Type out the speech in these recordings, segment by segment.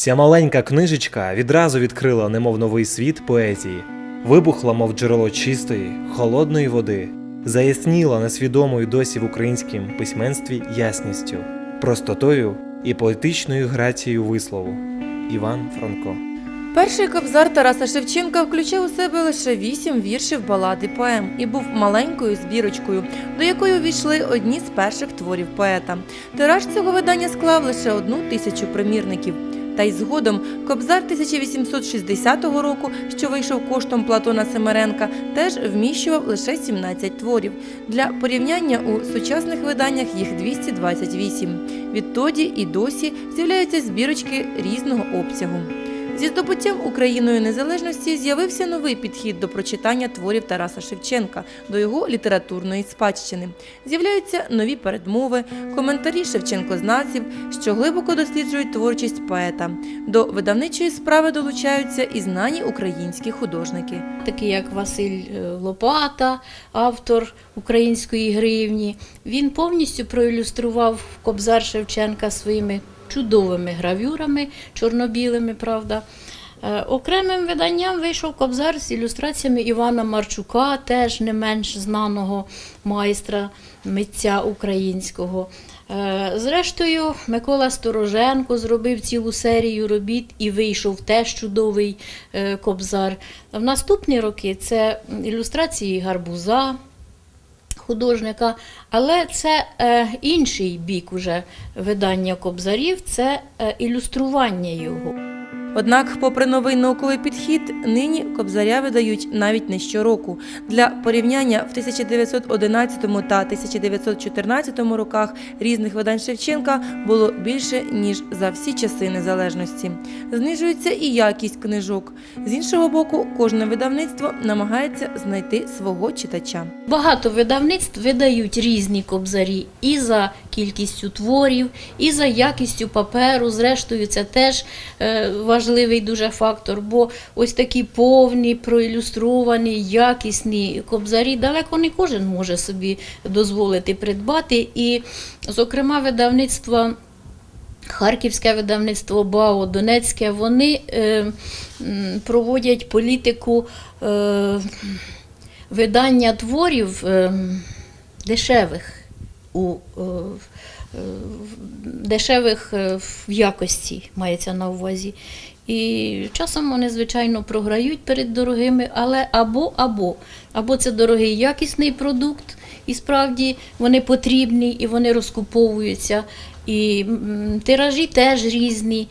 Ця маленька книжечка відразу відкрила немов новий світ поезії, вибухла, мов джерело чистої, холодної води, заясніла несвідомою досі в українському письменстві ясністю, простотою і поетичною грацією вислову. Іван Франко. Перший кобзар Тараса Шевченка включав у себе лише вісім віршів балади поем і був маленькою збірочкою, до якої увійшли одні з перших творів поета. Тираж цього видання склав лише одну тисячу примірників. Та й згодом Кобзар 1860 року, що вийшов коштом Платона Семеренка, теж вміщував лише 17 творів. Для порівняння у сучасних виданнях їх 228. Відтоді і досі з'являються збірочки різного обсягу. Зі здобуттям Україною незалежності з'явився новий підхід до прочитання творів Тараса Шевченка, до його літературної спадщини. З'являються нові передмови, коментарі шевченкознавців, що глибоко досліджують творчість поета. До видавничої справи долучаються і знані українські художники. такий як Василь е, Лопата, автор української гривні. Він повністю проілюстрував Кобзар Шевченка своїми чудовими гравюрами, чорно-білими, правда. Е, Окремим виданням вийшов Кобзар з ілюстраціями Івана Марчука, теж не менш знаного майстра, митця українського. Е, Зрештою, Микола Стороженко зробив цілу серію робіт і вийшов теж чудовий е, кобзар. В наступні роки це ілюстрації гарбуза художника, але це е, інший бік уже видання кобзарів, це е, ілюстрування його. Однак, попри новий науковий підхід, нині кобзаря видають навіть не щороку. Для порівняння в 1911 та 1914 роках різних видань Шевченка було більше ніж за всі часи незалежності. Знижується і якість книжок. З іншого боку, кожне видавництво намагається знайти свого читача. Багато видавництв видають різні кобзарі і за кількістю творів, і за якістю паперу. Зрештою, це теж е, важливий дуже фактор, бо ось такі повні, проілюстровані, якісні кобзарі далеко не кожен може собі дозволити придбати. І, зокрема, видавництво. Харківське видавництво БАО, Донецьке, вони е, проводять політику е, видання творів е, дешевих у е, е, дешевих е, в якості мається на увазі. І часом вони, звичайно, програють перед дорогими, але або, або, або це дорогий якісний продукт, і справді вони потрібні і вони розкуповуються. І тиражі теж різні.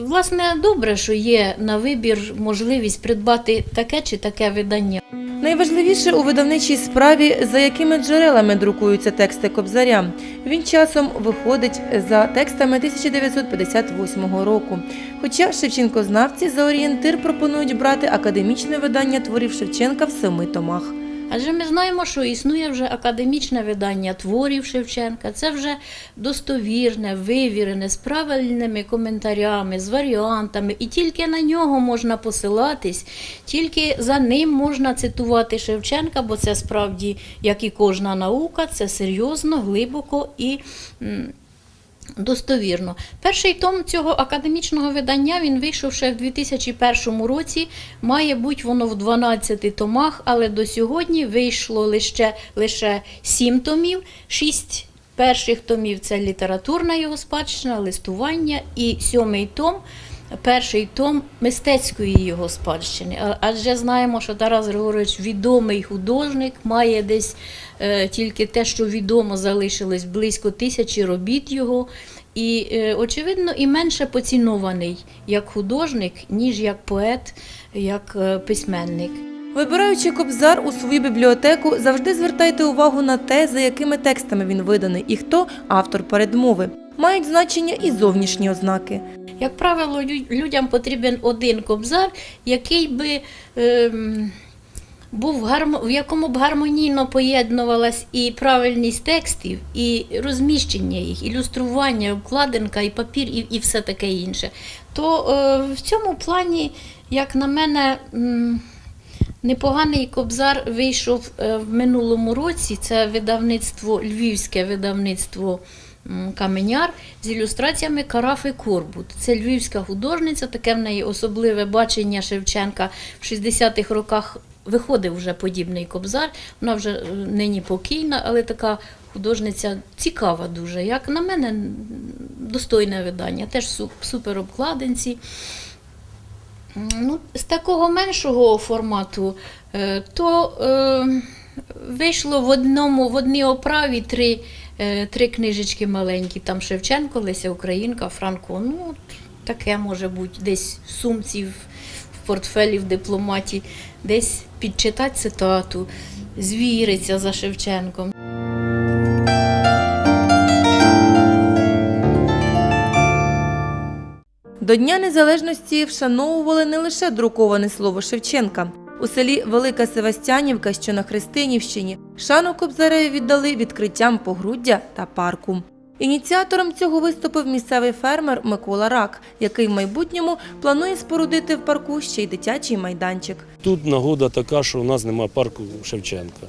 Власне, добре, що є на вибір можливість придбати таке чи таке видання. Найважливіше у видавничій справі, за якими джерелами друкуються тексти Кобзаря. Він часом виходить за текстами 1958 року. Хоча Шевченкознавці за орієнтир пропонують брати академічне видання творів Шевченка в семи томах. Адже ми знаємо, що існує вже академічне видання творів Шевченка. Це вже достовірне, вивірене, з правильними коментарями, з варіантами, і тільки на нього можна посилатись, тільки за ним можна цитувати Шевченка, бо це справді, як і кожна наука, це серйозно, глибоко і. Достовірно. Перший том цього академічного видання він вийшов ще в 2001 році. Має бути воно в 12 томах, але до сьогодні вийшло лише, лише 7 томів. 6 перших томів це літературна його спадщина, листування, і сьомий том. Перший том мистецької його спадщини. Адже знаємо, що Тарас Григорович відомий художник, має десь е, тільки те, що відомо залишилось близько тисячі робіт його. І, е, очевидно, і менше поцінований як художник, ніж як поет, як е, письменник. Вибираючи Кобзар у свою бібліотеку, завжди звертайте увагу на те, за якими текстами він виданий і хто автор передмови. Мають значення і зовнішні ознаки. Як правило, людям потрібен один кобзар, який би ем, був в якому б гармонійно поєднувалась і правильність текстів, і розміщення їх, ілюстрування, обкладинка, і папір, і, і все таке інше. То е, в цьому плані, як на мене, м, Непоганий кобзар вийшов е, в минулому році. Це видавництво, львівське видавництво каменяр з ілюстраціями Карафи Корбут. Це львівська художниця, таке в неї особливе бачення Шевченка в 60-х роках. Виходив вже подібний кобзар. Вона вже е, нині покійна, але така художниця цікава дуже. Як на мене, достойне видання. Теж су- супер обкладинці. Ну, з такого меншого формату, е, то е, вийшло в одному в одній оправі три, три книжечки маленькі. Там Шевченко, Леся Українка, Франко. Ну, таке може бути десь в сумці, в, в портфелі, в дипломаті, десь підчитати цитату, звіриться за Шевченком. До Дня Незалежності вшановували не лише друковане слово Шевченка. У селі Велика Севастянівка, що на Христинівщині, шану Кобзареві віддали відкриттям погруддя та парку. Ініціатором цього виступив місцевий фермер Микола Рак, який в майбутньому планує спорудити в парку ще й дитячий майданчик. Тут нагода така, що у нас немає парку Шевченка.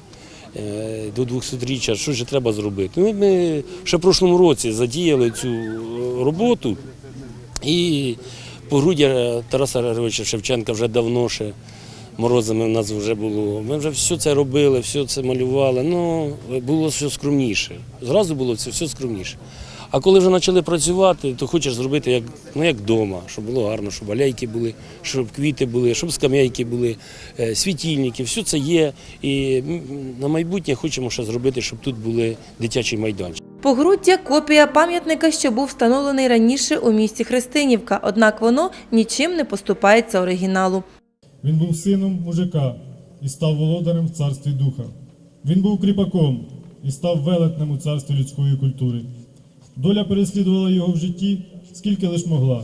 Е, До 200-річчя, що ж треба зробити? Ну, ми ще в прошлому році задіяли цю е, роботу, і погруддя Тараса Григоровича Шевченка вже давно ще морозами в нас вже було. Ми вже все це робили, все це малювали. Ну, було все скромніше. Зразу було це все скромніше. А коли вже почали працювати, то хочеш зробити як, ну, як вдома, щоб було гарно, щоб аляйки були, щоб квіти були, щоб скам'яйки були, е, світильники, все це є. І на майбутнє хочемо ще зробити, щоб тут були дитячі майданчики. Погруддя – копія пам'ятника, що був встановлений раніше у місті Христинівка, однак воно нічим не поступається оригіналу. Він був сином мужика і став володарем в царстві духа. Він був кріпаком і став велетнем у царстві людської культури. Доля переслідувала його в житті, скільки лиш могла.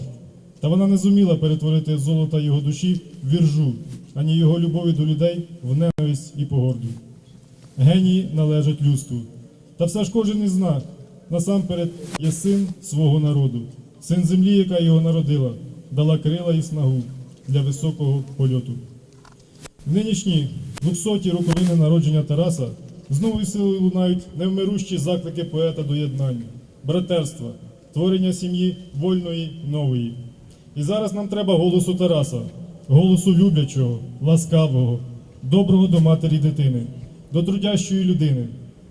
Та вона не зуміла перетворити золота його душі в віржу, ані його любові до людей в ненависть і погорду. Генії належать людству. Та все ж кожен із нас насамперед є син свого народу, син землі, яка його народила, дала крила і снагу для високого польоту. В нинішні 200-ті роковини народження Тараса знову силою лунають невмирущі заклики поета до єднання, братерства, творення сім'ї вольної нової. І зараз нам треба голосу Тараса, голосу люблячого, ласкавого, доброго до матері дитини, до трудящої людини.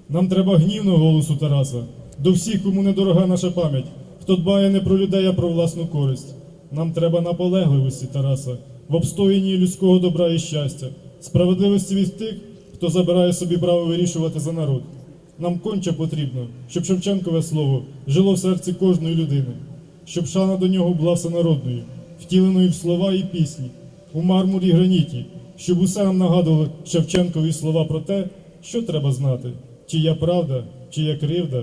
Нам треба гнівного голосу Тараса, до всіх, кому недорога наша пам'ять, хто дбає не про людей, а про власну користь. Нам треба наполегливості Тараса, в обстоянні людського добра і щастя, справедливості від тих, хто забирає собі право вирішувати за народ. Нам конче потрібно, щоб Шевченкове слово жило в серці кожної людини, щоб шана до нього була всенародною, втіленою в слова і пісні, у мармурі граніті, щоб усе нам нагадували Шевченкові слова про те, що треба знати, чия правда, чия кривда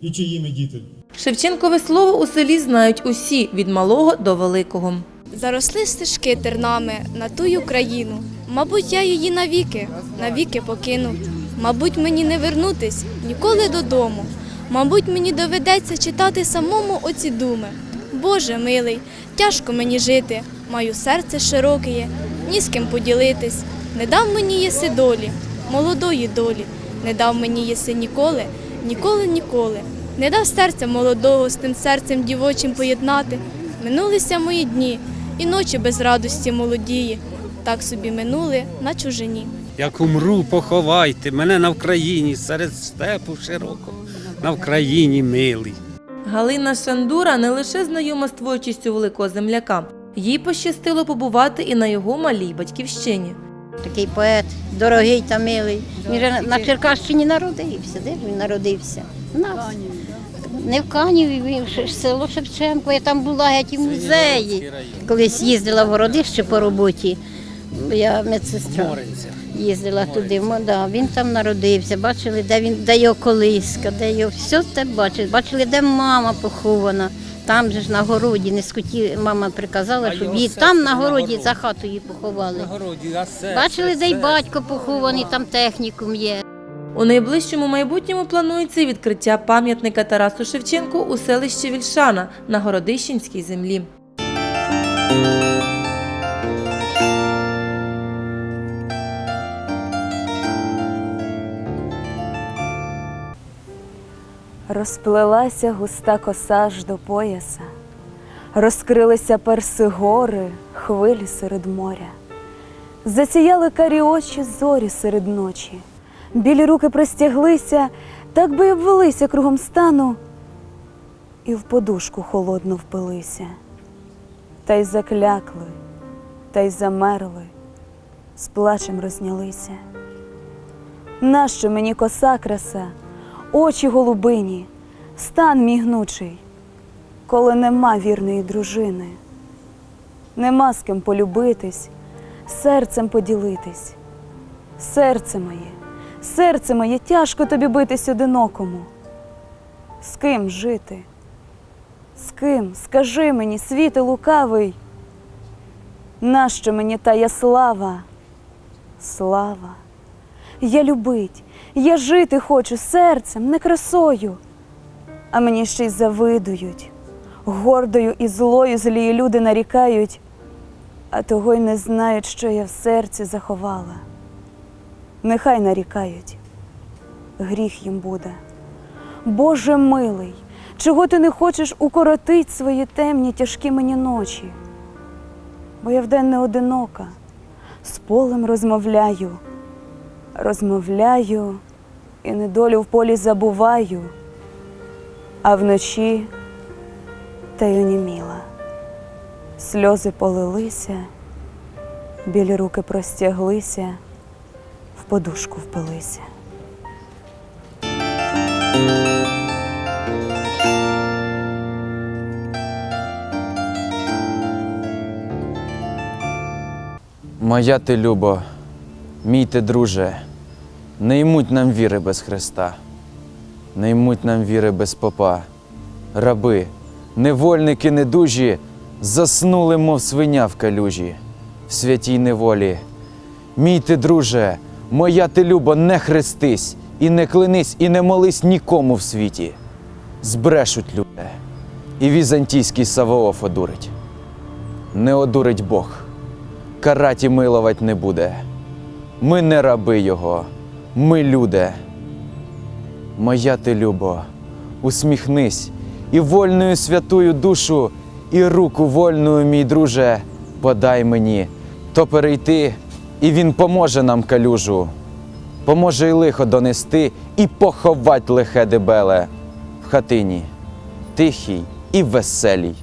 і чиї ми діти. Шевченкове слово у селі знають усі від малого до великого. Заросли стежки тернами на тую країну. Мабуть, я її навіки, навіки покину. Мабуть, мені не вернутись ніколи додому. Мабуть, мені доведеться читати самому оці думи. Боже милий, тяжко мені жити, маю серце широке, ні з ким поділитись. Не дав мені єси долі, молодої долі, не дав мені єси ніколи, ніколи, ніколи. Не дав серця молодого з тим серцем дівочим поєднати. Минулися мої дні, і ночі без радості молодії, так собі минули на чужині. Як умру, поховайте мене на Вкраїні, серед степу широкого, на Вкраїні милий. Галина Шандура не лише знайома з творчістю великого земляка, їй пощастило побувати і на його малій батьківщині. Такий поет, дорогий та милий. Він на Черкащині народився. Де ж він народився? У нас. Не в Каніві, ж- село Шевченко, я там була геть і в музеї. Колись їздила в городище по роботі, я медсестра. Їздила туди, да, він там народився, бачили, де він, де його колиска, де його все те бачили. Бачили, де мама похована. Там же ж на городі не скуті, мама приказала, щоб її там на городі за хатою поховали. Бачили, де й батько похований, там технікум є. У найближчому майбутньому планується відкриття пам'ятника Тарасу Шевченку у селищі Вільшана на Городищенській землі. Розплелася густа коса аж до пояса, розкрилися перси гори, хвилі серед моря, засіяли карі очі зорі серед ночі, білі руки простяглися, так би й обвелися кругом стану, і в подушку холодно впилися, та й заклякли, та й замерли, з плачем рознялися. Нащо мені коса краса, очі голубині, стан мій гнучий, коли нема вірної дружини, нема з ким полюбитись, серцем поділитись. Серце моє, серце моє, тяжко тобі битись одинокому. З ким жити? З ким? Скажи мені, світе лукавий, нащо мені тая слава? Слава. Я любить, я жити хочу серцем, не красою. А мені ще й завидують, гордою і злою злії люди нарікають, а того й не знають, що я в серці заховала. Нехай нарікають, гріх їм буде. Боже милий, чого ти не хочеш укоротить свої темні тяжкі мені ночі? Бо я вдень не одинока, з полем розмовляю розмовляю і недолю в полі забуваю, а вночі та й оніміла. Сльози полилися, білі руки простяглися, подушку впилися. Моя ти любо, мій ти друже, не ймуть нам віри без Христа, не ймуть нам віри без попа. Раби, невольники недужі, заснули, мов свиня в калюжі, в святій неволі. Мій ти, друже, моя ти любо, не хрестись, і не клянись, і не молись нікому в світі. Збрешуть люди, і візантійський Савооф одурить. Не одурить Бог караті миловать не буде. Ми не раби Його, ми люди. Моя ти любо, усміхнись і вольною святую душу, і руку вольною, мій друже, подай мені, то перейти, і він поможе нам калюжу, поможе й лихо донести і поховать лихе дебеле в хатині, тихій і веселій.